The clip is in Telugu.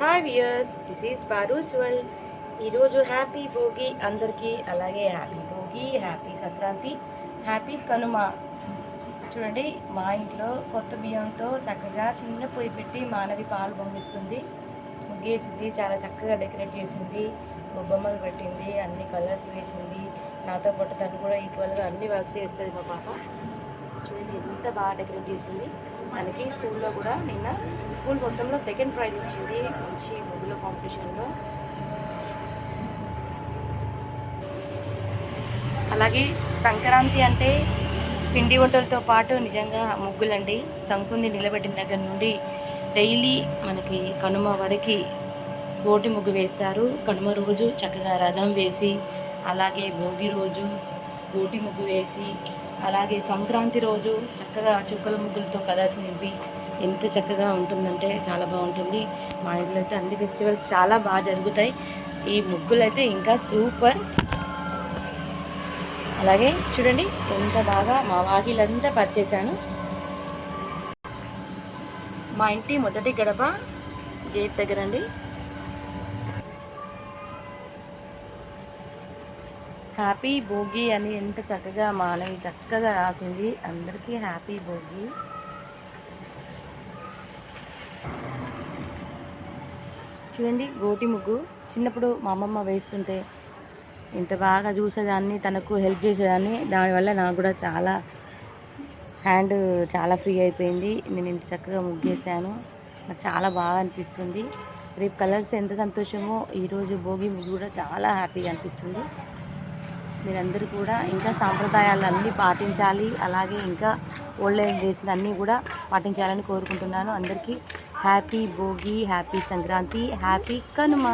హాయ్ వియర్స్ దిస్ ఈజ్ బారూస్ వరల్డ్ ఈరోజు హ్యాపీ భోగి అందరికీ అలాగే happy Bhogi happy Sankranti happy Kanuma. చూడండి మా ఇంట్లో కొత్త బియ్యంతో చక్కగా చిన్న పొయ్యి పెట్టి మానవి పాలు పంపిస్తుంది ముగ్గేసింది చాలా చక్కగా డెకరేట్ చేసింది. బొమ్మలు పెట్టింది అన్ని కలర్స్ వేసింది. నాతో పాటు తను కూడా ఈక్వల్గా అన్ని వర్క్స్ చేస్తుంది మా పాప. చూడండి ఎంత బాగా డెకరేట్ చేసింది. మనకి స్కూల్లో కూడా నిన్న స్కూల్ మొత్తంలో సెకండ్ ప్రైజ్ వచ్చింది. మంచి ముగ్గుల కాంపిటీషన్లో అలాగే సంక్రాంతి అంటే పిండి వంటలతో పాటు నిజంగా ముగ్గులండి. సంకుని నిలబెట్టిన దగ్గర నుండి డైలీ మనకి కనుమ వరకు గోటి ముగ్గు వేస్తారు. కనుమ రోజు చక్కగా రథం వేసి అలాగే భోగి రోజు గోటి ముగ్గు వేసి అలాగే సంక్రాంతి రోజు చక్కగా చుక్కల ముగ్గులతో కలర్స్ నింపి ఎంత చక్కగా ఉంటుందంటే చాలా బాగుంటుంది. మా ఇంట్లో అయితే అన్ని ఫెస్టివల్స్ చాలా బాగా జరుగుతాయి. ఈ ముగ్గులు అయితే ఇంకా సూపర్. అలాగే చూడండి ఎంత బాగా మా వాకిలంతా పరిచేశాను. మా ఇంటి మొదటి గడప గేట్ దగ్గర హ్యాపీ భోగి అని ఎంత చక్కగా మానవి చక్కగా రాసింది. అందరికీ హ్యాపీ భోగి. చూడండి గోటి ముగ్గు. చిన్నప్పుడు మా అమ్మమ్మ వేస్తుంటే ఇంత బాగా చూసేదాన్ని తనకు హెల్ప్ చేసేదాన్ని. దానివల్ల నాకు కూడా చాలా హ్యాండ్ చాలా ఫ్రీ అయిపోయింది. నేను ఇంత చక్కగా ముగ్గేసాను నాకు చాలా బాగా అనిపిస్తుంది. రేపు కలర్స్ ఎంత సంతోషమో ఈరోజు భోగి ముగ్గు కూడా చాలా హ్యాపీగా అనిపిస్తుంది. మీరందరూ కూడా ఇంకా సాంప్రదాయాలు అన్నీ పాటించాలి అలాగే ఇంకా ఓల్డ్ ఏజ్ డేస్ అన్నీ కూడా పాటించాలని కోరుకుంటున్నాను. అందరికీ happy Bhogi happy Sankranti happy Kanuma.